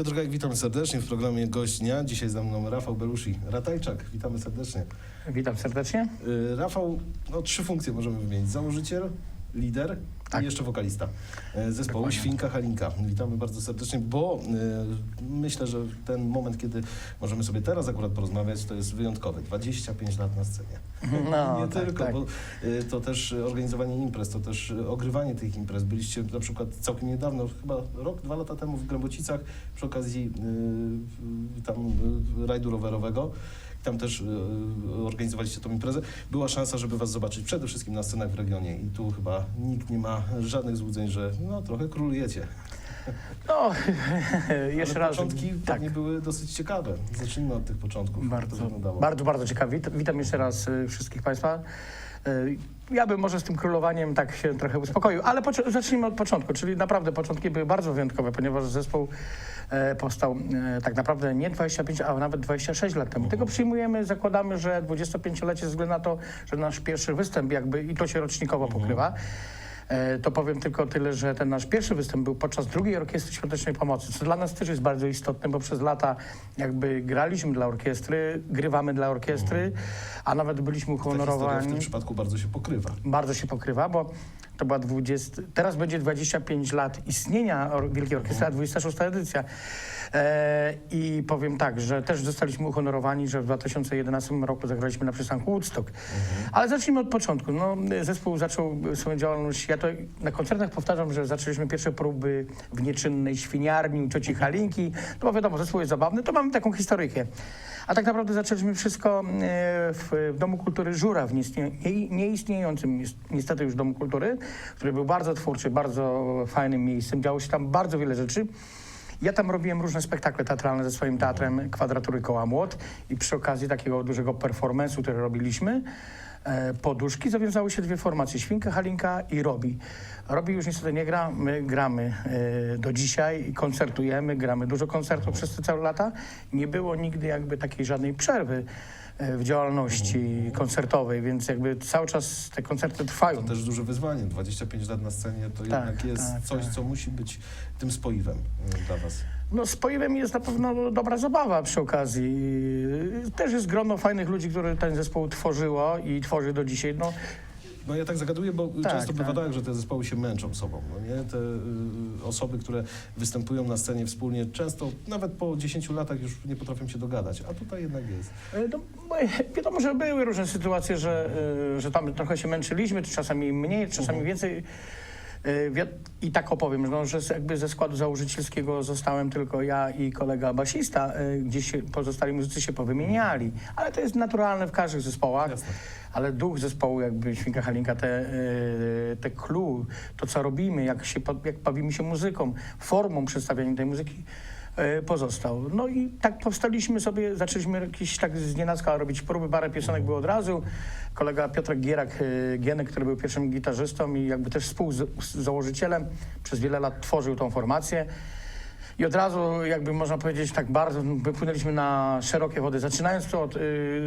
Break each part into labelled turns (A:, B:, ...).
A: Piotr Gajk, witam serdecznie w programie Gość Dnia. Dzisiaj ze mną Rafał Belushi, Ratajczak. Witamy serdecznie.
B: Witam serdecznie.
A: Y, Rafał, no trzy funkcje możemy wymienić. Założyciel, lider
B: Tak.
A: i jeszcze wokalista y, zespołu
B: Dokładnie.
A: Świnka Halinka. Witamy bardzo serdecznie, bo y, myślę, że ten moment, kiedy możemy sobie teraz akurat porozmawiać, to jest wyjątkowy. 25 lat na scenie.
B: No,
A: nie
B: tak,
A: tylko,
B: tak.
A: bo y, to też organizowanie imprez, to też ogrywanie tych imprez. Byliście na przykład całkiem niedawno, chyba rok, dwa lata temu w Grębocicach przy okazji y, tam rajdu rowerowego. Tam też organizowaliście tą imprezę. Była szansa, żeby was zobaczyć przede wszystkim na scenach w regionie i tu chyba nikt nie ma żadnych złudzeń, że no trochę królujecie.
B: No, jeszcze raz.
A: początki
B: tak.
A: pewnie były dosyć ciekawe. Zacznijmy od tych początków.
B: Bardzo, bardzo, bardzo ciekawie. Witam jeszcze raz y, wszystkich Państwa. Y, Ja bym może z tym królowaniem tak się trochę uspokoił, ale zacznijmy od początku, czyli naprawdę początki były bardzo wyjątkowe, ponieważ zespół e, powstał e, tak naprawdę nie 25, a nawet 26 lat temu. Tego przyjmujemy, zakładamy, że 25-lecie ze względu na to, że nasz pierwszy występ jakby i to się rocznikowo pokrywa. E, To powiem tylko tyle, że ten nasz pierwszy występ był podczas drugiej orkiestry świątecznej pomocy, co dla nas też jest bardzo istotne, bo przez lata jakby graliśmy dla orkiestry, grywamy dla orkiestry, a nawet byliśmy
A: Ta historia w
B: uhonorowani.
A: tym przypadku bardzo się pokrywa.
B: Bardzo się pokrywa, bo to była 20, teraz będzie 25 lat istnienia Wielkiej Orkiestry, a 26 edycja. E, I powiem tak, że też zostaliśmy uhonorowani, że w 2011 roku zagraliśmy na przystanku Woodstock. Ale zacznijmy od początku. No, zespół zaczął swoją działalność, ja to na koncertach powtarzam, że zaczęliśmy pierwsze próby w nieczynnej świniarni u cioci Halinki. No bo wiadomo, zespół jest zabawny, to mamy taką historyjkę. A tak naprawdę zaczęliśmy wszystko e, w, Domu Kultury Żura, w nieistnie, nie, nieistniejącym nies- niestety już Domu Kultury, który był bardzo twórczy, bardzo fajnym miejscem. Działo się tam bardzo wiele rzeczy. Ja tam robiłem różne spektakle teatralne ze swoim teatrem Kwadratury Koła Młot i przy okazji takiego dużego performance'u, który robiliśmy, e, poduszki, zawiązały się dwie formacje, Świnka, Halinka i Robi. Robi już niestety nie gra, my gramy e, do dzisiaj koncertujemy, gramy dużo koncertów przez te całe lata. Nie było nigdy jakby takiej żadnej przerwy w działalności koncertowej, więc jakby cały czas te koncerty trwają.
A: To też duże wyzwanie. 25 lat na scenie to
B: Tak,
A: jednak jest
B: tak,
A: coś,
B: tak.
A: co musi być tym spoiwem y, dla was.
B: No z Poiwem jest na pewno dobra zabawa przy okazji. Też jest grono fajnych ludzi, które ten zespół tworzyło i tworzy do dzisiaj. No,
A: No ja tak zagaduję, bo
B: Tak,
A: często bywa
B: tak.
A: tak, że te zespoły się męczą sobą. No nie? Te y, osoby, które występują na scenie wspólnie, często nawet po 10 latach już nie potrafią się dogadać, a tutaj jednak jest.
B: e, no, wiadomo, że były różne sytuacje, że, e, że tam trochę się męczyliśmy, czasami mniej, czasami więcej. E, I tak opowiem, no, że jakby ze składu założycielskiego zostałem tylko ja i kolega basista, e, gdzieś pozostali muzycy się powymieniali, ale to jest naturalne w każdych zespołach.
A: Jasne.
B: Ale duch zespołu, jakby Świnka Halinka, te, e, te clue, to co robimy, jak, się, jak bawimy się muzyką, formą przedstawiania tej muzyki e, pozostał. No i tak powstaliśmy sobie, zaczęliśmy jakieś tak z nienacka robić próby, parę piosenek było od razu. Kolega Piotrek Gierak, e, Gienek, który był pierwszym gitarzystą i jakby też współzałożycielem, przez wiele lat tworzył tą formację. I od razu, jakby można powiedzieć, tak bardzo wypłynęliśmy na szerokie wody, zaczynając to od y,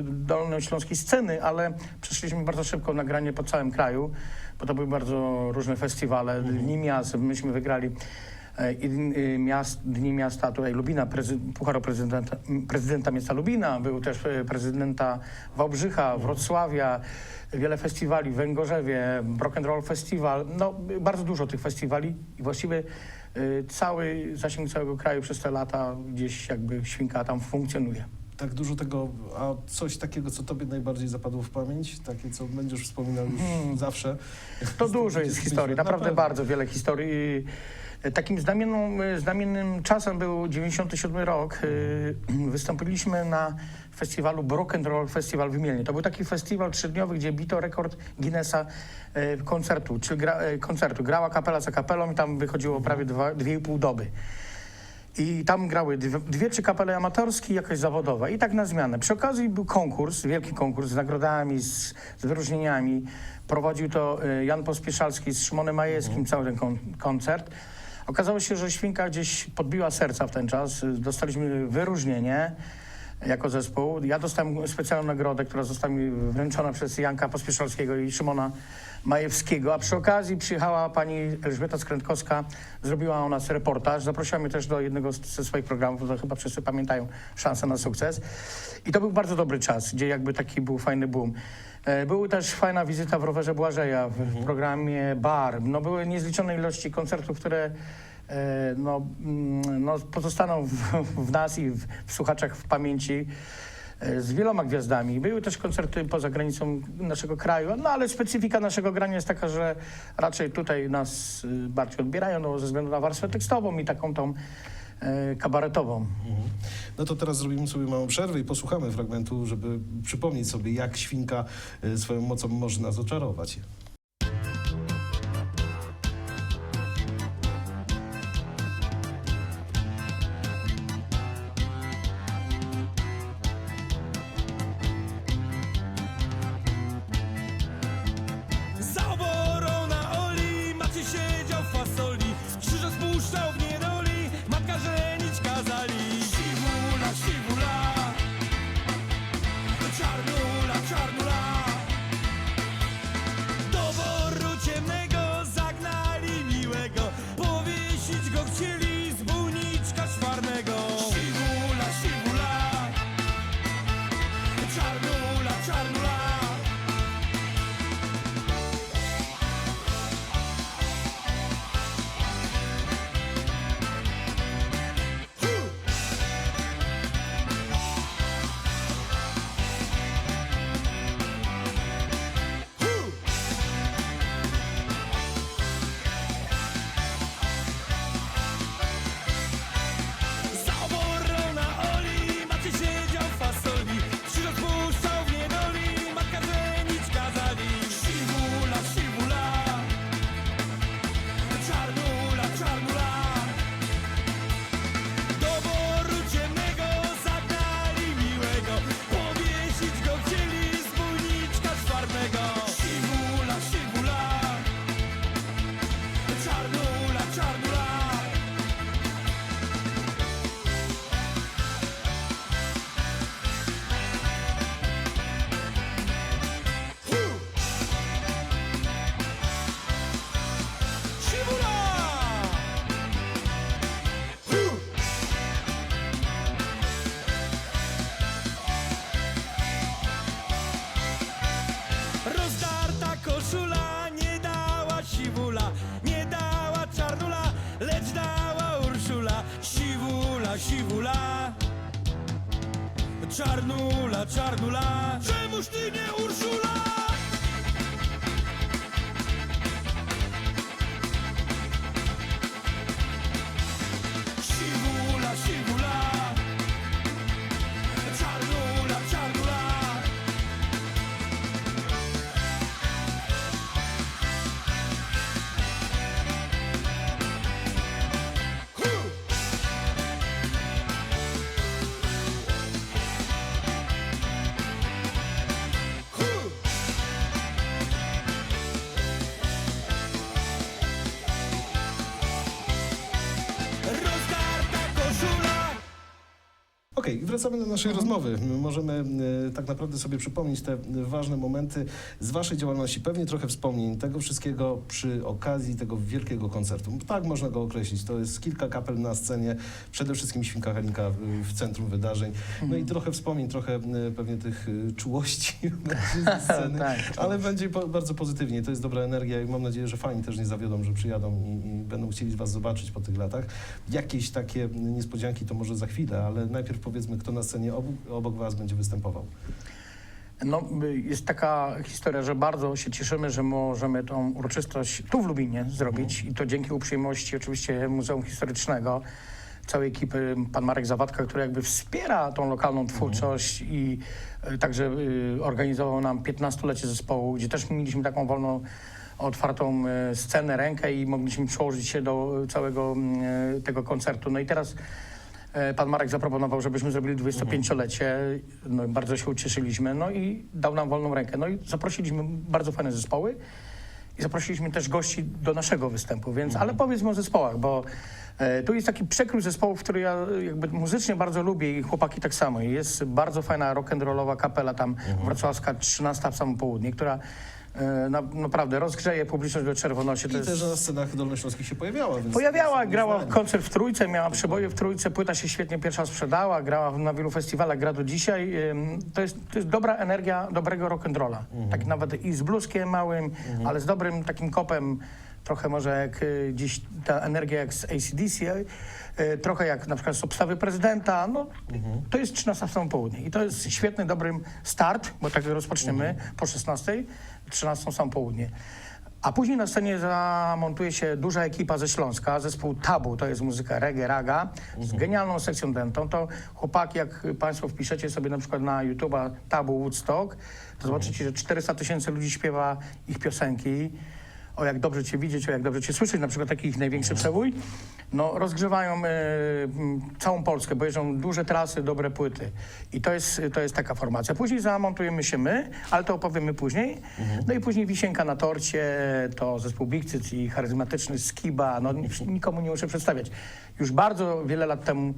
B: dolnośląskiej sceny, ale przeszliśmy bardzo szybko na granie po całym kraju, bo to były bardzo różne festiwale, Dni Miast, myśmy wygrali e, i y, miast, Dni Miasta, tutaj Lubina, prezy, Puchar o prezydenta, prezydenta miasta Lubina, był też e, prezydenta Wałbrzycha, Wrocławia, wiele festiwali w Węgorzewie, Rock and Roll Festival, no bardzo dużo tych festiwali i właściwie cały zasięg całego kraju przez te lata gdzieś jakby świnka tam funkcjonuje.
A: Tak dużo tego, a coś takiego, co tobie najbardziej zapadło w pamięć? Takie, co będziesz wspominał już
B: Hmm.
A: zawsze?
B: To dużo jest historii,
A: Na
B: naprawdę
A: pewno.
B: bardzo wiele historii. Y, Takim znamienną, y, znamiennym czasem był 97 rok. Y, Wystąpiliśmy na festiwalu Rock and Roll Festival w Mielnie. To był taki festiwal trzydniowy, gdzie bito rekord Guinnessa y, koncertu, czy gra, y, koncertu. Grała kapela za kapelą i tam wychodziło prawie dwa, dwie i pół doby. I tam grały dwie, dwie trzy kapele amatorskie i jakaś zawodowa. I tak na zmianę. Przy okazji był konkurs, wielki konkurs z nagrodami, z, z wyróżnieniami. Prowadził to y, Jan Pospieszalski z Szymonem Majewskim, cały ten kon, koncert. Okazało się, że Świnka gdzieś podbiła serca w ten czas. Dostaliśmy wyróżnienie. Jako zespół. Ja dostałem specjalną nagrodę, która została mi wręczona przez Janka Pospieszalskiego i Szymona Majewskiego, a przy okazji przyjechała pani Elżbieta Skrętkowska, zrobiła u nas reportaż, zaprosiła mnie też do jednego ze swoich programów, to chyba wszyscy pamiętają, Szansa na sukces. I to był bardzo dobry czas, gdzie jakby taki był fajny boom. E, Była też fajna wizyta w rowerze Błażeja, w programie Bar. No, były niezliczone ilości koncertów, które no, mm, no, pozostaną w, w nas i w, w słuchaczach w pamięci e, z wieloma gwiazdami. Były też koncerty poza granicą naszego kraju, no ale specyfika naszego grania jest taka, że raczej tutaj nas y, bardziej odbierają no, ze względu na warstwę tekstową i taką tą e, kabaretową.
A: No to teraz zrobimy sobie małą przerwę i posłuchamy fragmentu, żeby przypomnieć sobie, jak świnka y, swoją mocą może nas oczarować.
C: Czarnula, czarnula. Czemuż ty nie Urszula?
A: Okej, wracamy do naszej rozmowy. My Możemy e, tak naprawdę sobie przypomnieć te ważne momenty z Waszej działalności. Pewnie trochę wspomnień tego wszystkiego przy okazji tego wielkiego koncertu. Tak można go określić. To jest kilka kapel na scenie, przede wszystkim Świnka Halinka w centrum wydarzeń. No i trochę wspomnień, trochę e, pewnie tych e, czułości z sceny.
B: Tak.
A: Ale będzie po, bardzo pozytywnie. To jest dobra energia i mam nadzieję, że fani też nie zawiodą, że przyjadą i, i będą chcieli Was zobaczyć po tych latach. Jakieś takie niespodzianki to może za chwilę, ale najpierw powiedzmy, kto na scenie obok, obok Was będzie występował.
B: No, jest taka historia, że bardzo się cieszymy, że możemy tą uroczystość tu w Lubinie zrobić i to dzięki uprzejmości oczywiście Muzeum Historycznego, całej ekipy, pan Marek Zawadka, który jakby wspiera tą lokalną twórczość i y, także y, organizował nam 15-lecie zespołu, gdzie też mieliśmy taką wolną otwartą y, scenę, rękę i mogliśmy przełożyć się do całego tego koncertu. No i teraz E, Pan Marek zaproponował, żebyśmy zrobili 25-lecie. No, bardzo się ucieszyliśmy. No i dał nam wolną rękę. No i zaprosiliśmy bardzo fajne zespoły. I zaprosiliśmy też gości do naszego występu, więc, ale powiedzmy o zespołach, bo e, tu jest taki przekrój zespołów, który ja e, jakby muzycznie bardzo lubię i chłopaki tak samo. I Jest bardzo fajna rock'n'rollowa kapela tam wrocławska, 13 w samo południe, która e, na, naprawdę rozgrzeje publiczność do czerwoności.
A: I
B: To jest...
A: też na scenach dolnośląskich się pojawiała. Więc
B: Pojawiała, grała koncert w Trójce, miała przeboje w Trójce, płyta się świetnie pierwsza sprzedała, grała na wielu festiwalach, gra do dzisiaj. To jest, to jest dobra energia dobrego rock'n'rolla. Tak nawet i z bluskiem małym, ale z dobrym takim kopem, trochę może jak y, dziś ta energia jak z ACDC, y, trochę jak na przykład z obstawy prezydenta, no to jest 13 w południe i to jest świetny, dobry start, bo tak rozpoczniemy po 16, 13 w samo południe. A później na scenie zamontuje się duża ekipa ze Śląska, zespół Tabu, to jest muzyka reggae, raga, z genialną sekcją dentą. To chłopaki, jak Państwo wpiszecie sobie na przykład na YouTube'a Tabu Woodstock, to zobaczycie, że 400 tysięcy ludzi śpiewa ich piosenki. O jak dobrze Cię widzieć, o jak dobrze Cię słyszeć, na przykład taki ich największy przebój. No, rozgrzewają m, całą Polskę, bo jeżdżą duże trasy, dobre płyty. I to jest, to jest taka formacja. Później zamontujemy się my, ale to opowiemy później. No i później wisienka na torcie, to zespół Big Cyc i charyzmatyczny Skiba. No, nikomu nie muszę przedstawiać. Już bardzo wiele lat temu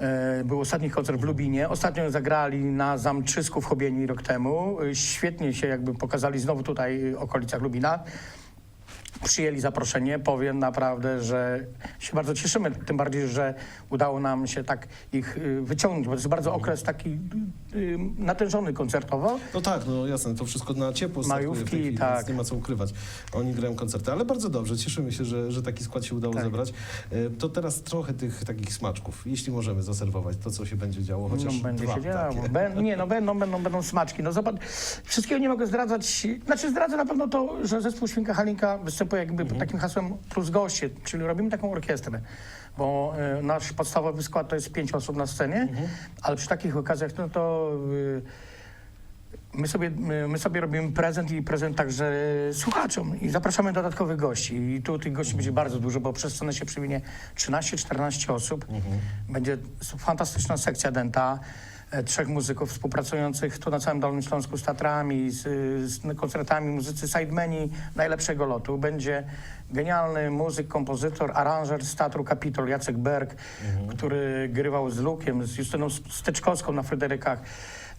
B: E, Był ostatni koncert w Lubinie. Ostatnio zagrali na Zamczysku w Chobieni rok temu. E, Świetnie się jakby pokazali znowu tutaj w okolicach Lubina. Przyjęli zaproszenie. Powiem naprawdę, że się bardzo cieszymy. Tym bardziej, że udało nam się tak ich y, wyciągnąć, bo to jest bardzo okres taki y, y, natężony koncertowo.
A: No tak, no jasne, to wszystko na ciepło
B: Majówki,
A: chwili,
B: tak.
A: więc nie ma co ukrywać. Oni grają koncerty, ale bardzo dobrze, cieszymy się, że, że taki skład się udało
B: Tak.
A: zebrać. E, To teraz trochę tych takich smaczków, jeśli możemy zaserwować to, co się będzie działo, chociaż
B: no, będzie się działo.
A: takie.
B: Bę, nie, no będą, będą, będą smaczki. No zobacz, wszystkiego nie mogę zdradzać. Znaczy zdradzę na pewno to, że zespół Świnka Halinka występuje jakby
A: Mhm.
B: pod takim hasłem plus goście, czyli robimy taką orkiestrę. Bo y, nasz podstawowy skład to jest pięć osób na scenie,
A: Mhm.
B: ale przy takich okazjach no to... Y, My sobie, my, my sobie robimy prezent i prezent także słuchaczom i zapraszamy dodatkowych gości. I tu tych gości będzie bardzo dużo, bo przez scenę się przywinie 13-14 osób. Będzie s- fantastyczna sekcja denta, e, trzech muzyków współpracujących tu na całym Dolnym Śląsku z teatrami, z, z koncertami, muzycy sidemeni najlepszego lotu. Będzie genialny muzyk, kompozytor, aranżer z Teatru Kapitol, Jacek Berg, który grywał z Lukiem, z Justyną Steczkowską na Fryderykach.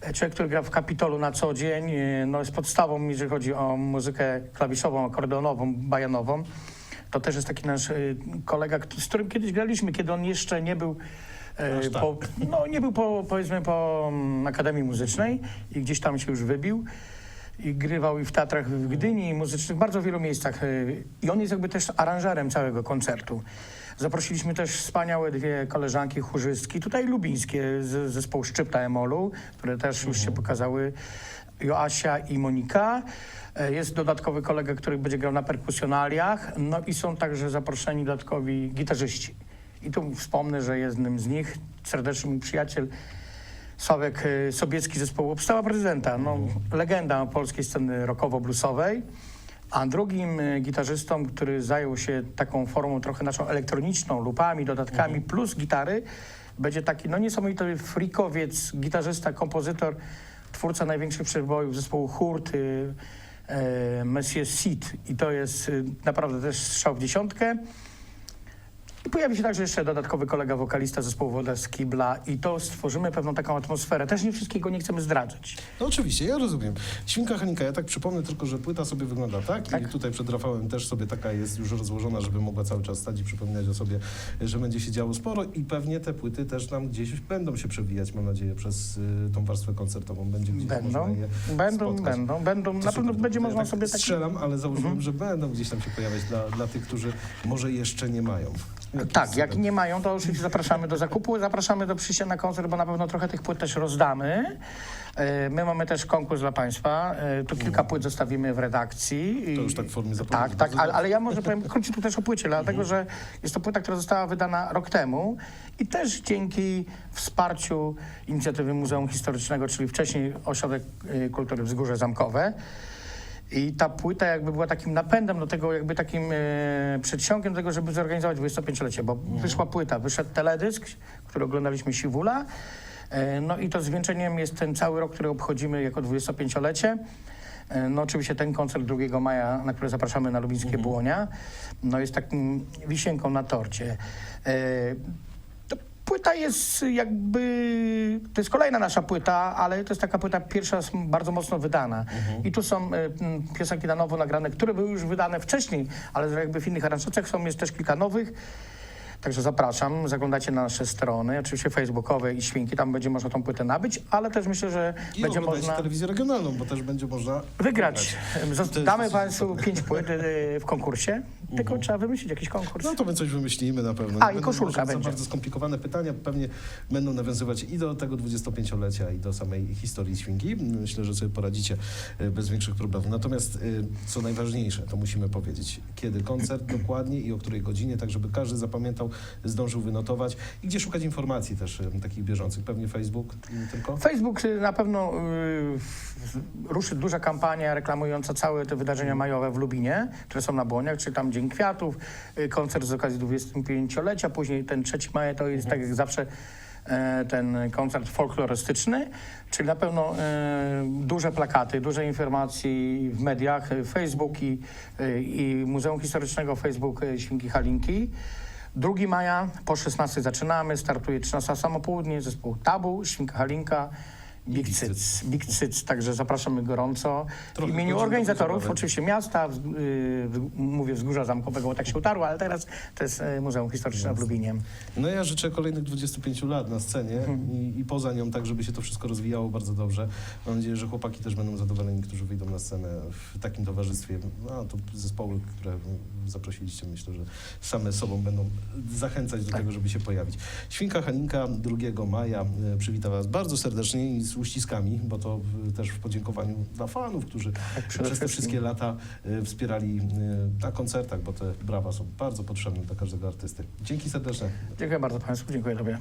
B: E, Człowiek, który gra w Kapitolu na co dzień, e, no jest podstawą, jeżeli chodzi o muzykę klawiszową, akordeonową, bajanową. To też jest taki nasz e, kolega, z którym kiedyś graliśmy, kiedy on jeszcze nie był e,
A: tak.
B: po, no, nie był po, powiedzmy po mm, Akademii Muzycznej i gdzieś tam się już wybił. I grywał i w teatrach w Gdyni, i muzycznych, bardzo wielu miejscach. e, I on jest jakby też aranżerem całego koncertu. Zaprosiliśmy też wspaniałe dwie koleżanki chórzystki, tutaj lubińskie, z zespołu Szczypta Emolu, które też już się pokazały, Joasia i Monika. E, Jest dodatkowy kolega, który będzie grał na perkusjonaliach, no i są także zaproszeni dodatkowi gitarzyści. I tu wspomnę, że jednym z nich, serdeczny mój przyjaciel, Sławek y, Sobiecki zespołu Obstała Prezydenta, no, legenda polskiej sceny rockowo-bluesowej. A drugim y, gitarzystą, który zajął się taką formą trochę naszą elektroniczną, lupami, dodatkami plus gitary, będzie taki no niesamowity frikowiec, gitarzysta, kompozytor, twórca największych przebojów zespołu Hurt, y, Monsieur Seed. I to jest y, naprawdę też strzał w dziesiątkę. I pojawi się także jeszcze dodatkowy kolega wokalista zespołu Woda z Kibla i to stworzymy pewną taką atmosferę. Też nie wszystkiego nie chcemy zdradzać.
A: No oczywiście, ja rozumiem. Świnka Halinka, ja tak przypomnę tylko, że płyta sobie wygląda tak,
B: Tak.
A: i tutaj przed Rafałem też sobie taka jest już rozłożona, żeby mogła cały czas stać i przypominać o sobie, że będzie się działo sporo i pewnie te płyty też nam gdzieś będą się przewijać, mam nadzieję, przez y, tą warstwę koncertową. Będzie gdzieś
B: Będą, będą,
A: spotkać.
B: będą, będą.
A: To
B: Na pewno będzie można
A: ja tak
B: sobie taki...
A: Strzelam, ale założyłem, że będą gdzieś tam się pojawiać dla, dla tych, którzy może jeszcze nie mają.
B: Tak, jak nie mają, to oczywiście zapraszamy do zakupu, zapraszamy do przyjścia na koncert, bo na pewno trochę tych płyt też rozdamy. E, My mamy też konkurs dla Państwa. E, Tu kilka płyt zostawimy w redakcji.
A: To już tak w formie zapowiedzi.
B: Tak, tak, ale, ale ja może powiem króciutko też o płycie, dlatego że jest to płyta, która została wydana rok temu i też dzięki wsparciu inicjatywy Muzeum Historycznego, czyli wcześniej Ośrodek y, Kultury Wzgórze Zamkowe. I ta płyta jakby była takim napędem do tego, jakby takim e, przedsionkiem do tego, żeby zorganizować 25-lecie, bo wyszła płyta, wyszedł teledysk, który oglądaliśmy Siwula, e, no i to zwieńczeniem jest ten cały rok, który obchodzimy jako 25-lecie. E, No oczywiście ten koncert 2 maja, na który zapraszamy na Lubińskie Błonia, no jest takim wisienką na torcie. E, Płyta jest jakby, to jest kolejna nasza płyta, ale to jest taka płyta pierwsza bardzo mocno wydana. I tu są e, piosenki na nowo nagrane, które były już wydane wcześniej, ale jakby w innych aranżacjach są jest też kilka nowych. Także zapraszam, zaglądajcie na nasze strony, oczywiście facebookowe i świnki, tam będzie można tą płytę nabyć, ale też myślę, że
A: I
B: będzie można
A: telewizję regionalną, bo też będzie można
B: wygrać. Damy Państwu pięć płyt e, w konkursie, tylko trzeba wymyślić jakiś konkurs.
A: No to my coś wymyślimy na pewno.
B: A,
A: Nie
B: i koszulka będzie.
A: bardzo skomplikowane pytania pewnie będą nawiązywać i do tego 25-lecia, i do samej historii świnki. Myślę, że sobie poradzicie e, bez większych problemów. Natomiast e, co najważniejsze, to musimy powiedzieć, kiedy koncert dokładnie i o której godzinie, tak żeby każdy zapamiętał, zdążył wynotować i gdzie szukać informacji też takich bieżących. Pewnie Facebook tylko?
B: Facebook y, na pewno y, ruszy duża kampania reklamująca całe te wydarzenia majowe w Lubinie, które są na Błoniach, czy tam Dzień Kwiatów, y, koncert z okazji 25-lecia, później ten 3 maja to jest tak jak zawsze e, ten koncert folklorystyczny, czyli na pewno e, duże plakaty, duże informacji w mediach, Facebook i, i Muzeum Historycznego Facebook Świnki Halinki. 2 maja po 16 zaczynamy, startuje 13 samopołudnie, zespół Tabu, Świnka Halinka, Big Cyc, Big Cyc, także zapraszamy gorąco. W
A: Trochę
B: imieniu
A: godzin do
B: organizatorów, oczywiście miasta, w, y, w, mówię Wzgórza Zamkowego, bo tak się utarło, ale teraz to jest e, Muzeum Historyczne w Lubinie.
A: No ja życzę kolejnych 25 lat na scenie i, i poza nią, tak żeby się to wszystko rozwijało bardzo dobrze. Mam nadzieję, że chłopaki też będą zadowoleni, którzy wyjdą na scenę w takim towarzystwie. No to zespoły, które zaprosiliście, myślę, że same sobą będą zachęcać do tego, żeby się pojawić. Świnka Haninka 2 maja e, przywita Was bardzo serdecznie i z uściskami, bo to też w podziękowaniu dla fanów, którzy
B: przede
A: przez te wszystkie lata e, wspierali e, na koncertach, bo te brawa są bardzo potrzebne dla każdego artysty. Dzięki serdeczne.
B: Dziękuję bardzo Państwu, dziękuję Tobie.